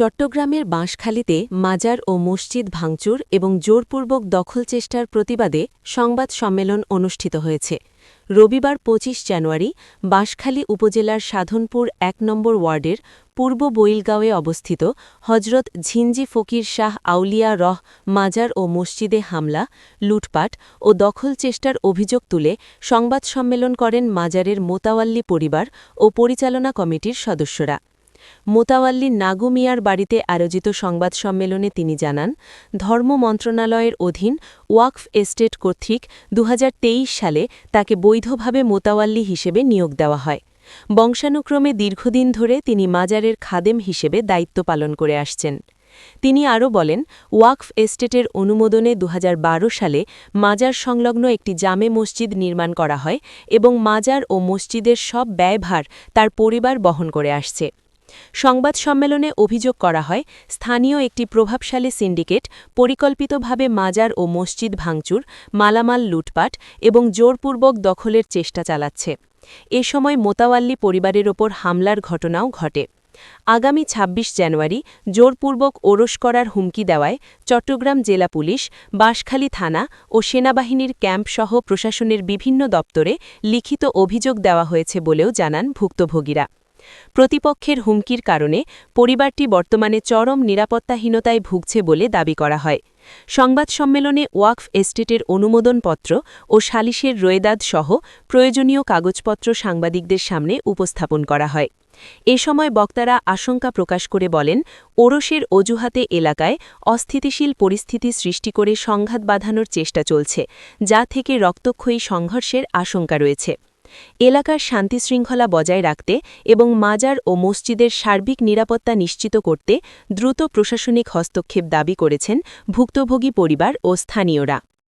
চট্টগ্রামের বাঁশখালীতে মাজার ও মসজিদ ভাঙচুর এবং জোরপূর্বক দখল চেষ্টার প্রতিবাদে সংবাদ সম্মেলন অনুষ্ঠিত হয়েছে। রবিবার ২৫ জানুয়ারি বাঁশখালী উপজেলার সাধনপুর এক নম্বর ওয়ার্ডের পূর্ব বইলগাঁওয়ে অবস্থিত হজরত ঝিঞ্জি ফকির শাহ আউলিয়া রহ মাজার ও মসজিদে হামলা, লুটপাট ও দখল চেষ্টার অভিযোগ তুলে সংবাদ সম্মেলন করেন মাজারের মোতাওয়াল্লি পরিবার ও পরিচালনা কমিটির সদস্যরা। মোতাওয়াল্লি নাগু মিয়ার বাড়িতে আয়োজিত সংবাদ সম্মেলনে তিনি জানান, ধর্ম মন্ত্রণালয়ের অধীন ওয়াকফ এস্টেট কর্তৃক দুহাজার তেইশ সালে তাকে বৈধভাবে মোতাওয়াল্লি হিসেবে নিয়োগ দেওয়া হয়। বংশানুক্রমে দীর্ঘদিন ধরে তিনি মাজারের খাদেম হিসেবে দায়িত্ব পালন করে আসছেন। তিনি আরও বলেন, ওয়াকফ এস্টেটের অনুমোদনে দুহাজার বারো সালে মাজার সংলগ্ন একটি জামে মসজিদ নির্মাণ করা হয় এবং মাজার ও মসজিদের সব ব্যয়ভার তার পরিবার বহন করে আসছে। সংবাদ সম্মেলনে অভিযোগ করা হয়, স্থানীয় একটি প্রভাবশালী সিন্ডিকেট পরিকল্পিতভাবে মাজার ও মসজিদ ভাঙচুর, মালামাল লুটপাট এবং জোরপূর্বক দখলের চেষ্টা চালাচ্ছে। এ সময় মোতাওয়াল্লি পরিবারের ওপর হামলার ঘটনাও ঘটে। আগামী ২৬ জানুয়ারি জোরপূর্বক ওরস করার হুমকি দেওয়ায় চট্টগ্রাম জেলা পুলিশ, বাঁশখালী থানা ও সেনাবাহিনীর ক্যাম্পসহ প্রশাসনের বিভিন্ন দপ্তরে লিখিত অভিযোগ দেওয়া হয়েছে বলেও জানান ভুক্তভোগীরা। প্রতিপক্ষের হুমকির কারণে পরিবারটি বর্তমানে চরম নিরাপত্তাহীনতায় ভুগছে বলে দাবি করা হয়। সংবাদ সম্মেলনে ওয়াকফ এস্টেটের অনুমোদনপত্র ও সালিশের রোয়েদাদ সহ প্রয়োজনীয় কাগজপত্র সাংবাদিকদের সামনে উপস্থাপন করা হয়। এ সময় বক্তারা আশঙ্কা প্রকাশ করে বলেন, ওরসের অজুহাতে এলাকায় অস্থিতিশীল পরিস্থিতি সৃষ্টি করে সংঘাত বাঁধানোর চেষ্টা চলছে, যা থেকে রক্তক্ষয়ী সংঘর্ষের আশঙ্কা রয়েছে। এলাকার শান্তি শৃঙ্খলা বজায় রাখতে এবং মাজার ও মসজিদের সার্বিক নিরাপত্তা নিশ্চিত করতে দ্রুত প্রশাসনিক হস্তক্ষেপ দাবি করেছেন ভুক্তভোগী পরিবার ও স্থানীয়রা।